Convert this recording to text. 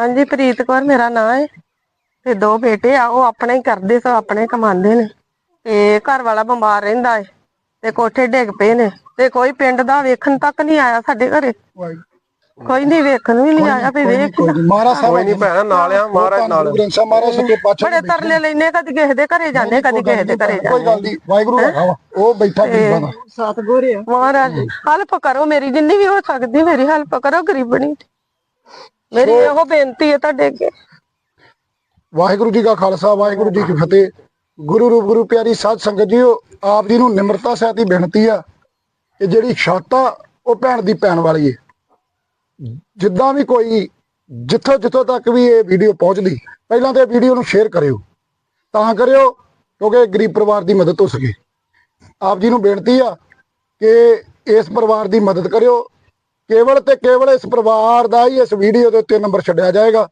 ਹਾਂਜੀ ਪ੍ਰੀਤ ਕੌਰ ਮੇਰਾ ਨਾਂ ਹੈ ਤੇ ਦੋ ਬੇਟੇ ਆ ਉਹ ਆਪਣੇ ਹੀ ਕਰਦੇ ਸੋ ਆਪਣੇ ਕਮਾਉਂਦੇ ਨੇ। ਤੇ ਘਰ ਵਾਲਾ ਬਿਮਾਰ ਰਹਿੰਦਾ ਹੈ ਤੇ ਕੋਠੇ ਡਿੱਗ ਪਏ ਨੇ। ਤੇ ਕੋਈ ਪਿੰਡ ਦਾ ਵੇਖਣ ਤੱਕ ਨਹੀਂ ਆਇਆ ਸਾਡੇ ਘਰੇ। ਕੋਈ ਨਹੀਂ ਵੇਖਣ ਵੀ ਨਹੀਂ ਆਇਆ ਵੀ ਵੇਖ ਮਹਾਰਾਜ ਸਾਹਿਬ ਕੋਈ ਨਹੀਂ ਭੈਣ ਨਾਲ ਆ ਮਹਾਰਾਜ ਨਾਲ ਗ੍ਰੰਥ ਸਾਹਿਬ ਮਹਾਰਾਜ ਸੱਚੇ ਪਾਤਸ਼ਾਹ ਬੜੇ ਤਰਲੇ ਲੈਨੇ ਕਦੀ ਕਿਸੇ ਦੇ ਘਰੇ ਜਾਂਦੇ ਕਦੀ ਕਿਸੇ ਦੇ ਘਰੇ ਕੋਈ ਗੱਲ ਜਾਂਦੇ ਨਹੀਂ ਵਾਹਿਗੁਰੂ ਹੈਗਾ ਵਾ ਉਹ ਬੈਠਾ ਗਰੀਬਾਂ ਦਾ ਮਹਾਰਾਜ ਹੈਲਪ ਕਰੋ ਮੇਰੀ ਜਿੰਨੀ ਵੀ ਹੋ ਸਕਦੀ ਮੇਰੀ ਹੈਲਪ ਕਰੋ ਗਰੀਬਣੀ। ਮੇਰੀ ਇਹੋ ਬੇਨਤੀ ਹੈ ਤੁਹਾਡੇ ਅੱਗੇ। ਵਾਹਿਗੁਰੂ ਜੀ ਕਾ ਖਾਲਸਾ ਵਾਹਿਗੁਰੂ ਜੀ ਕੀ ਫਤਿਹ। ਗੁਰੂ ਰੂਪ ਗੁਰੂ ਪਿਆਰੀ ਸਾਧ ਸੰਗਤ ਜੀਓ ਆਪ ਜੀ ਨੂੰ ਨਿਮਰਤਾ ਸਹਿਤ ਹੀ ਬੇਨਤੀ ਆ ਕਿ ਜਿਹੜੀ ਛੱਤ ਉਹ ਭੈਣ ਦੀ ਪੈਣ ਵਾਲੀ ਏ। ਜਿੱਦਾਂ ਵੀ ਕੋਈ ਜਿੱਥੋਂ ਜਿੱਥੋਂ ਤੱਕ ਵੀ ਇਹ ਵੀਡੀਓ ਪਹੁੰਚਦੀ ਪਹਿਲਾਂ ਤੇ ਵੀਡੀਓ ਨੂੰ ਸ਼ੇਅਰ ਕਰਿਓ। ਤਾਂ ਕਰਿਓ ਕਿਉਂਕਿ ਗਰੀਬ ਪਰਿਵਾਰ ਦੀ ਮਦਦ ਹੋ ਸਕੇ। ਆਪ ਜੀ ਨੂੰ ਬੇਨਤੀ ਆ ਕਿ ਇਸ ਪਰਿਵਾਰ ਦੀ ਮਦਦ ਕਰਿਓ ਕੇਵਲ ਤੇ ਕੇਵਲ ਇਸ ਪਰਿਵਾਰ ਦਾ ਹੀ ਇਸ ਵੀਡੀਓ ਦੇ ਉੱਤੇ ਨੰਬਰ ਛੱਡਿਆ ਜਾਏਗਾ।